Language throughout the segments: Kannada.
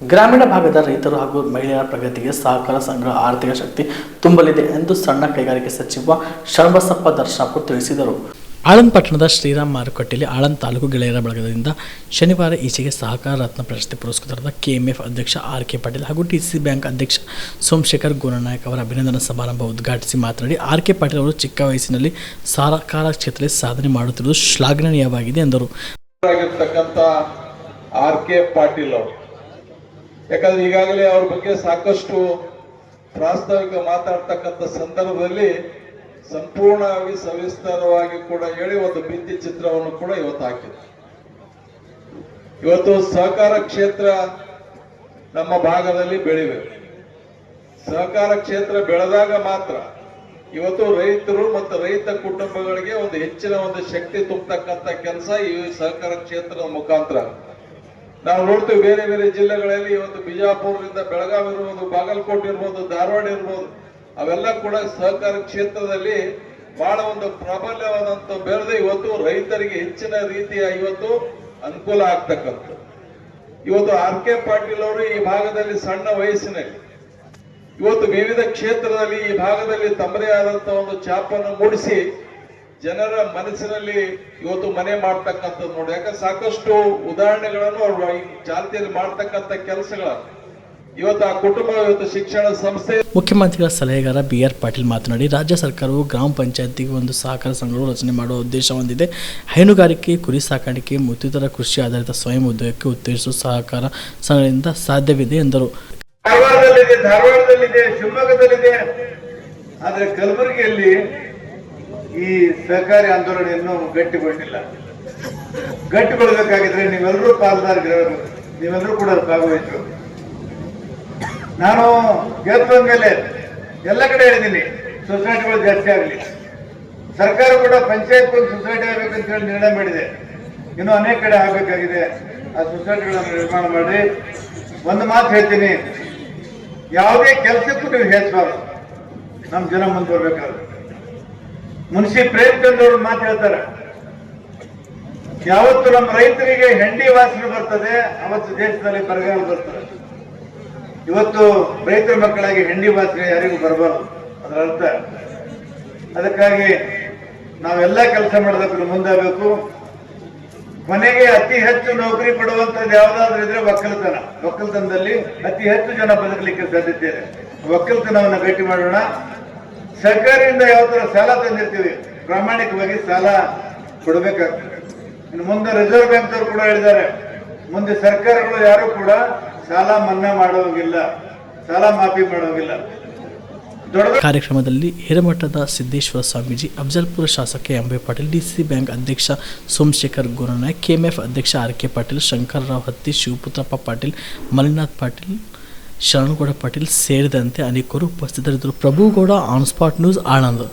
ಗ್ರಾಮೀಣ ಭಾಗದ ರೈತರು ಹಾಗೂ ಮಹಿಳೆಯರ ಪ್ರಗತಿಗೆ ಸಹಕಾರ ಸಂಘ ಆರ್ಥಿಕ ಶಕ್ತಿ ತುಂಬಲಿದೆ ಎಂದು ಸಣ್ಣ ಕೈಗಾರಿಕೆ ಸಚಿವ ಶರಣಬಸಪ್ಪ ದರ್ಶಾಪುರ್ ತಿಳಿಸಿದರು. ಆಳಂದ್ ಪಟ್ಟಣದ ಶ್ರೀರಾಮ್ ಮಾರುಕಟ್ಟೆಯಲ್ಲಿ ಆಳಂದ್ ತಾಲೂಕು ಗೆಳೆಯರ ಬಳಗದಿಂದ ಶನಿವಾರ ಈಚೆಗೆ ಸಹಕಾರ ರತ್ನ ಪ್ರಶಸ್ತಿ ಪುರಸ್ಕೃತರಾದ ಕೆಎಂಎಫ್ ಅಧ್ಯಕ್ಷ ಆರ್ ಕೆ ಪಾಟೀಲ್ ಹಾಗೂ ಡಿಸಿಸಿ ಬ್ಯಾಂಕ್ ಅಧ್ಯಕ್ಷ ಸೋಮಶೇಖರ್ ಗುಣನಾಯಕ್ ಅವರ ಅಭಿನಂದನಾ ಸಮಾರಂಭ ಉದ್ಘಾಟಿಸಿ ಮಾತನಾಡಿ ಆರ್ ಕೆ ಪಾಟೀಲ್ ಅವರು ಚಿಕ್ಕ ವಯಸ್ಸಿನಲ್ಲಿ ಸಹಕಾರ ಕ್ಷೇತ್ರದಲ್ಲಿ ಸಾಧನೆ ಮಾಡುತ್ತಿರುವುದು ಶ್ಲಾಘನೀಯವಾಗಿದೆ ಎಂದರು. ಆರ್ ಕೆ ಪಾಟೀಲ್ ಅವರು ಯಾಕಂದ್ರೆ ಈಗಾಗಲೇ ಅವ್ರ ಬಗ್ಗೆ ಸಾಕಷ್ಟು ಪ್ರಾಸ್ತಾವಿಕ ಮಾತಾಡ್ತಕ್ಕಂಥ ಸಂದರ್ಭದಲ್ಲಿ ಸಂಪೂರ್ಣವಾಗಿ ಸವಿಸ್ತಾರವಾಗಿ ಕೂಡ ಹೇಳಿ ಒಂದು ಭಿತ್ತಿ ಚಿತ್ರವನ್ನು ಕೂಡ ಇವತ್ತು ಹಾಕಿದೆ ಇವತ್ತು ಸಹಕಾರ ಕ್ಷೇತ್ರ ನಮ್ಮ ಭಾಗದಲ್ಲಿ ಬೆಳಿಬೇಕು. ಸಹಕಾರ ಕ್ಷೇತ್ರ ಬೆಳೆದಾಗ ಮಾತ್ರ ಇವತ್ತು ರೈತರು ಮತ್ತು ರೈತ ಕುಟುಂಬಗಳಿಗೆ ಒಂದು ಹೆಚ್ಚಿನ ಒಂದು ಶಕ್ತಿ ತುಂಬತಕ್ಕಂಥ ಕೆಲಸ ಈ ಸಹಕಾರ ಕ್ಷೇತ್ರದ ಮುಖಾಂತರ ನಾವು ನೋಡ್ತೇವೆ ಬೇರೆ ಬೇರೆ ಜಿಲ್ಲೆಗಳಲ್ಲಿ ಇವತ್ತು ಬಿಜಾಪುರದಿಂದ ಬೆಳಗಾವಿ ಇರ್ಬೋದು, ಬಾಗಲಕೋಟೆ ಇರ್ಬೋದು, ಧಾರವಾಡ ಇರ್ಬೋದು, ಅವೆಲ್ಲ ಕೂಡ ಸಹಕಾರ ಕ್ಷೇತ್ರದಲ್ಲಿ ಬಹಳ ಒಂದು ಪ್ರಾಬಲ್ಯವಾದಂತ ಬೆಳೆದು ಇವತ್ತು ರೈತರಿಗೆ ಹೆಚ್ಚಿನ ರೀತಿಯ ಇವತ್ತು ಅನುಕೂಲ ಆಗ್ತಕ್ಕಂಥ ಇವತ್ತು ಆರ್ ಕೆ ಪಾಟೀಲ್ ಅವರು ಈ ಭಾಗದಲ್ಲಿ ಸಣ್ಣ ವಯಸ್ಸಿನಲ್ಲಿ, ಇವತ್ತು ವಿವಿಧ ಕ್ಷೇತ್ರದಲ್ಲಿ ಈ ಭಾಗದಲ್ಲಿ ತಮ್ಮದೇ ಆದಂತಹ ಒಂದು ಛಾಪನ್ನು ಮೂಡಿಸಿ ಜನರ ಮನಸ್ಸಿನಲ್ಲಿ ಇವತ್ತು ಮನೆ ಮಾಡ್ತಕ್ಕಂಥದ್ದು ನೋಡಿ. ಯಾಕಂದ್ರೆ ಸಾಕಷ್ಟು ಉದಾಹರಣೆಗಳನ್ನು ಅವರು ಈ ಚಾಲ್ತಿಯಲ್ಲಿ ಮಾಡ್ತಕ್ಕಂಥ ಕೆಲಸಗಳ. ಇವತ್ತು ಆ ಕುಟುಂಬ ಇವತ್ತು ಶಿಕ್ಷಣ ಸಂಸ್ಥೆ ಮುಖ್ಯಮಂತ್ರಿಗಳ ಸಲಹೆಗಾರ ಬಿ ಆರ್ ಪಾಟೀಲ್ ಮಾತನಾಡಿ ರಾಜ್ಯ ಸರ್ಕಾರವು ಗ್ರಾಮ ಪಂಚಾಯತಿಗೆ ಒಂದು ಸಹಕಾರ ಸಂಘಗಳು ರಚನೆ ಮಾಡುವ ಉದ್ದೇಶ ಹೊಂದಿದೆ. ಹೈನುಗಾರಿಕೆ ಕುರಿ ಸಾಕಾಣಿಕೆ ಮತ್ತಿತರ ಕೃಷಿ ಆಧಾರಿತ ಸ್ವಯಂ ಉದ್ಯೋಗಕ್ಕೆ ಉತ್ತೇಜಿಸುವ ಸಹಕಾರ ಸಂಘದಿಂದ ಸಾಧ್ಯವಿದೆ ಎಂದರು. ಧಾರವಾಡದಲ್ಲಿದೆ ಶಿವಮೊಗ್ಗದಲ್ಲಿದೆ. ಆದರೆ ಕಲಬುರಗಿಯಲ್ಲಿ ಈ ಸಹಕಾರಿ ಆಂದೋಲನ ಇನ್ನೂ ಗಟ್ಟಿಗೊಂಡಿಲ್ಲ ಗಟ್ಟಿಗೊಳ್ಬೇಕಾಗಿದ್ರೆ ನೀವೆಲ್ಲರೂ ಪಾಲ್ದಾರ್ಗಿರೋರು ನೀವೆಲ್ಲರೂ ಕೂಡ ಭಾಗವಹಿಸಬೇಕು ನಾನು ಗೆದ್ದು ಮೇಲೆ ಎಲ್ಲ ಕಡೆ ಹೇಳಿದ್ದೀನಿ, ಸೊಸೈಟಿಗಳು ಜಾಸ್ತಿ ಆಗಲಿ. ಸರ್ಕಾರ ಕೂಡ ಪಂಚಾಯತ್ ಒಂದು ಸೊಸೈಟಿ ಆಗ್ಬೇಕಂತ ಹೇಳಿ ನಿರ್ಣಯ ಮಾಡಿದೆ. ಇನ್ನೂ ಅನೇಕ ಕಡೆ ಆಗಬೇಕಾಗಿದೆ. ಆ ಸೊಸೈಟಿಗಳನ್ನು ನಿರ್ಮಾಣ ಮಾಡಿ ಒಂದು ಮಾತು ಹೇಳ್ತೀನಿ. ಯಾವುದೇ ಕೆಲಸಕ್ಕೂ ನೀವು ಹೆಚ್ಚಬಾರ್ದು ನಮ್ಮ ಜನ ಮುಂದೆ ಬರ್ಬೇಕಾದ್ರೆ ಪ್ರೇಮ್ ಪ್ರೇಮಚಂದ್ರ ಅವ್ರು ಮಾತು ಹೇಳ್ತಾರೆ. ಯಾವತ್ತು ನಮ್ಮ ರೈತರಿಗೆ ಹೆಂಡಿ ವಾಸನೆ ಬರ್ತದೆ, ಅವತ್ತು ದೇಶದಲ್ಲಿ ಬರಗಾಲ ಬರ್ತದೆ. ಇವತ್ತು ರೈತರ ಮಕ್ಕಳಾಗಿ ಹೆಂಡಿ ವಾಸನೆ ಯಾರಿಗೂ ಬರಬಾರದು. ಅದರ ಅರ್ಥ ಅದಕ್ಕಾಗಿ ನಾವೆಲ್ಲ ಕೆಲಸ ಮಾಡೋದಕ್ಕೆ ಮುಂದಾಗಬೇಕು. ಕೊನೆಗೆ ಅತಿ ಹೆಚ್ಚು ನೌಕರಿ ಕೊಡುವಂಥದ್ದು ಯಾವ್ದಾದ್ರು ಇದ್ರೆ ಒಕ್ಕಲತನ. ಒಕ್ಕಲತನದಲ್ಲಿ ಅತಿ ಹೆಚ್ಚು ಜನ ಬದುಕಲಿಕ್ಕೆ ಸಾಧ್ಯತೆ ಇದೆ. ಒಕ್ಕಲತನವನ್ನು ಗಟ್ಟಿ ಮಾಡೋಣ. ಸರ್ಕಾರದಿಂದ ಯಾವ್ದಾರ ಸಾಲ ತಂದಿರ್ತೀವಿ? ಪ್ರಾಮಾಣಿಕವಾಗಿ ಸಾಲ ಕೊಡಬೇಕಾಗ್ತದೆ. ಇನ್ನು ಮುಂದೆ ರಿಸರ್ವ್ ಬ್ಯಾಂಕ್ ಅವರು ಕೂಡ ಹೇಳಿದ್ದಾರೆ. ಮುಂದೆ ಸರ್ಕಾರಗಳು ಯಾರು ಕೂಡ ಸಾಲ ಮನ್ನಾ ಮಾಡೋಂಗಿಲ್ಲ. ಸಾಲ ಮಾಫಿ ಮಾಡೋಂಗಿಲ್ಲ. ಕಾರ್ಯಕ್ರಮದಲ್ಲಿ ಹಿರೇಮಠದ ಸಿದ್ದೇಶ್ವರ ಸ್ವಾಮೀಜಿ, ಅಫಜಲ್ಪುರ ಶಾಸಕ ಎಂಬೆ ಪಾಟೀಲ್ ಡಿಸಿ ಬ್ಯಾಂಕ್ ಅಧ್ಯಕ್ಷ ಸೋಮಶೇಖರ್ ಗುರುನಾಯಕ್, ಕೆಎಂಎಫ್ ಅಧ್ಯಕ್ಷ ಆರ್ ಕೆ ಪಾಟೀಲ್, ಶಂಕರರಾವ್ ಹತ್ತಿ, ಶಿವಪುತ್ರಪ್ಪ ಪಾಟೀಲ್ ಮಲ್ಲಿನಾಥ್ ಪಾಟೀಲ್ ಶರಣಗೌಡ ಪಾಟೀಲ್ ಸೇರಿದಂತೆ ಅನೇಕರು ಉಪಸ್ಥಿತರಿದ್ದರು Prabhugouda on spot news Anand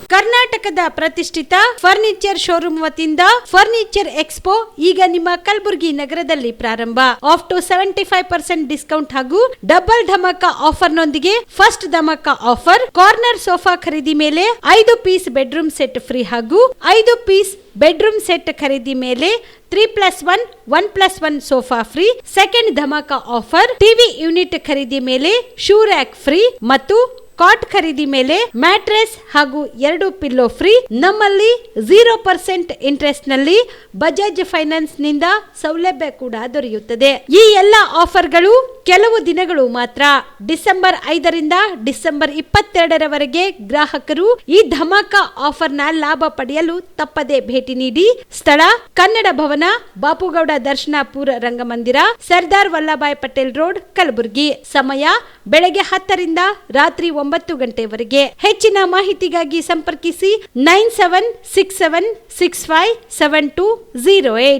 ಕರ್ನಾಟಕದ ಪ್ರತಿಷ್ಠಿತ ಫರ್ನಿಚರ್ ಶೋರೂಮ್ ವತಿಯಿಂದ ಫರ್ನಿಚರ್ ಎಕ್ಸ್ಪೋ ಈಗ ನಿಮ್ಮ ಕಲಬುರಗಿ ನಗರದಲ್ಲಿ ಪ್ರಾರಂಭ. Off to seventy five percent discount ಹಾಗೂ ಡಬಲ್ ಧಮಾಕ ಆಫರ್ ನೊಂದಿಗೆ ಫಸ್ಟ್ ಧಮಕ ಆಫರ್. ಕಾರ್ನರ್ ಸೋಫಾ ಖರೀದಿ ಮೇಲೆ ಐದು ಪೀಸ್ ಬೆಡ್ರೂಮ್ ಸೆಟ್ ಫ್ರೀ ಹಾಗೂ ಐದು ಪೀಸ್ ಬೆಡ್ರೂಮ್ ಸೆಟ್ ಖರೀದಿ ಮೇಲೆ three plus one one plus one sofa free second dhamaka offer. TV unit ಖರೀದಿ ಮೇಲೆ ಶೂ ರ್ಯಾಕ್ ಫ್ರೀ ಮತ್ತು ಕಾಟ್ ಖರೀದಿ ಮೇಲೆ ಮ್ಯಾಟ್ರೆಸ್ ಹಾಗೂ ಎರಡು ಪಿಲ್ಲೋ ಫ್ರೀ. ನಮ್ಮಲ್ಲಿ ಜೀರೋ ಪರ್ಸೆಂಟ್ ಇಂಟ್ರೆಸ್ಟ್ನಲ್ಲಿ ಬಜಾಜ್ ಫೈನಾನ್ಸ್ನಿಂದ ಸೌಲಭ್ಯ ಕೂಡ ದೊರೆಯುತ್ತದೆ. ಈ ಎಲ್ಲ ಆಫರ್ಗಳು ಕೆಲವು ದಿನಗಳು ಮಾತ್ರ. ಡಿಸೆಂಬರ್ ಐದರಿಂದ ಡಿಸೆಂಬರ್ ಇಪ್ಪತ್ತೆರಡರವರೆಗೆ ಗ್ರಾಹಕರು ಈ ಧಮಾಕ ನ ಲಾಭ ಪಡೆಯಲು ತಪ್ಪದೆ ಭೇಟಿ ನೀಡಿ. ಸ್ಥಳ ಕನ್ನಡ ಭವನ, ಬಾಪುಗೌಡ ದರ್ಶನಾಪುರ ರಂಗಮಂದಿರ, ಸರ್ದಾರ್ ವಲ್ಲಭಾಯ್ ಪಟೇಲ್ ರೋಡ್, ಕಲಬುರಗಿ. ಸಮಯ ಬೆಳಗ್ಗೆ ಹತ್ತರಿಂದ ರಾತ್ರಿ ಒಂಬತ್ತು ಗಂಟೆವರೆಗೆ. ಹೆಚ್ಚಿನ ಮಾಹಿತಿಗಾಗಿ ಸಂಪರ್ಕಿಸಿ nine seven six seven six five seven two zero eight.